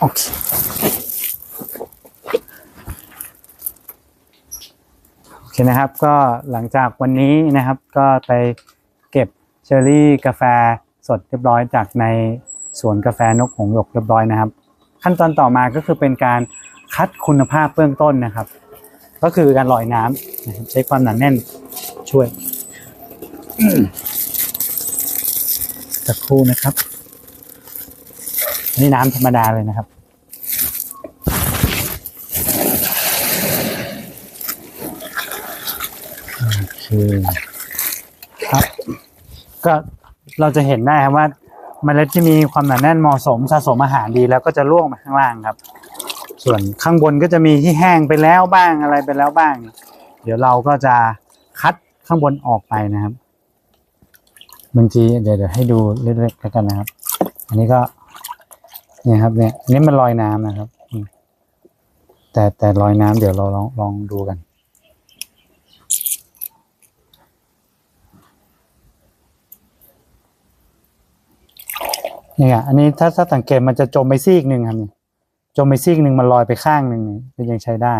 โอเคโอเคนะครับ ก็หลังจากวันนี้นะครับ ก็ไปเก็บเชอร์รี่กาแฟสดเรียบร้อยจากในสวนกาแฟนกหงส์หยกเรียบร้อยนะครับ ขั้นตอนต่อมาก็คือเป็นการคัดคุณภาพเบื้องต้นนะครับ ก็คือการลอยน้ำนใช้ความหนาแน่นช่วยสักครู่นะครับ นี่น้ำธรรมดาเลยนะครับ โอเคครับ ก็เราจะเห็นได้ครับว่าเมล็ดที่มีความหนาแน่นเหมาะสมสะสมอาหารดีแล้วก็จะร่วงมาข้างล่างครับ ส่วนข้างบนก็จะมีที่แห้งไปแล้วบ้างอะไรไปแล้วบ้าง เดี๋ยวเราก็จะคัดข้างบนออกไปนะครับบางทีเดี๋ยวเดี๋ยวให้ดูเล็กๆแล้วกันนะครับ อันนี้ก็ เนี่ยครับ เนี่ยอันนี้มันลอยน้ำนะครับแต่แต่ลอยน้ำเดี๋ยวเราลองลองดูกัน เนี่ยอันนี้ถ้าถ้าสังเกตมันจะจมไปซีกหนึ่งครับเนี่ยจมไปซีกหนึ่งมันลอยไปข้างหนึ่งเนี่ยก็ยังใช้ได้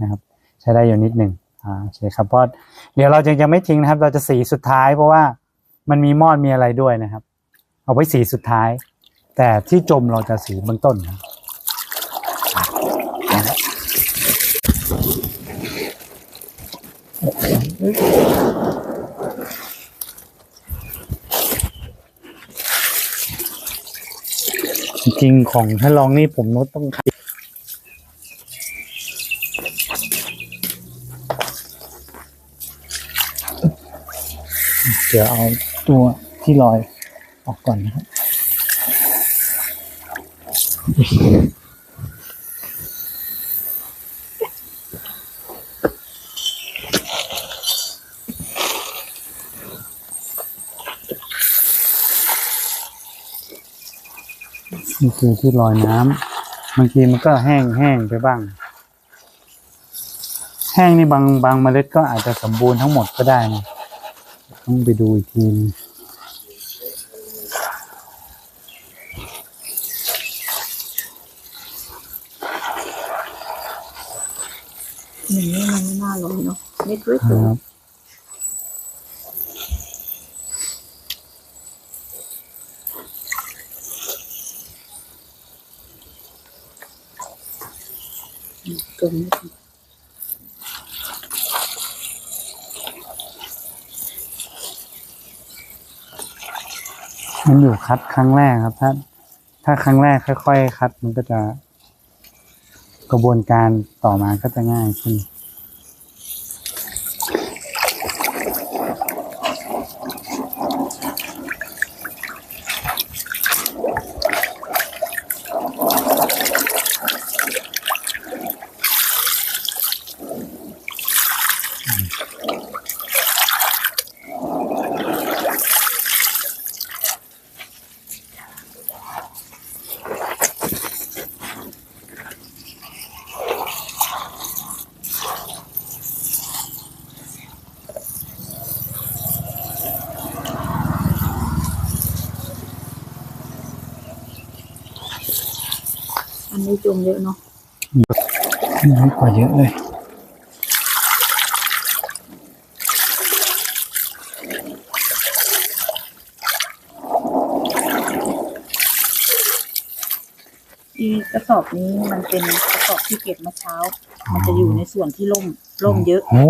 นะครับ ใช้ได้อยู่นิดหนึ่งอ่าโอเคครับเพราะเดี๋ยวเราจะยังไม่ทิ้งนะครับ เราจะสีสุดท้ายเพราะว่ามันมีมอดมีอะไรด้วยนะครับ เอาไว้สีสุดท้าย แต่ที่จมเราจะสีเบื้องต้นนะจริงของถ้าลองนี่ผมนต้องคัดเดี๋ยวเอาตัวที่ลอยออกก่อนนะครับ นี่คือที่ลอยน้ำบางทีมันก็แห้งแห้งไปบ้าง แห้งนี่บางบางเมล็ดก็อาจจะสมบูรณ์ทั้งหมดก็ได้นะต้องไปดูอีกทีนึง อย่งนี้มันไม่น่าลงเนาะไม่ด้วยคตัวรับตรงนี้มันอยู่คัดครั้งแรกครับ ถ้า ถ้าครั้งแรกค่อย ๆ คัด มันก็จะ กระบวนการต่อมาก็จะง่ายขึ้น อันนี้จมเยอะเนาะน้อยกว่าเยอะเลยอีกระสอบนี้มันเป็นกระสอบที่เก็บเมื่อเช้า มันจะอยู่ในส่วนที่ร่มร่มเยอะ โอ้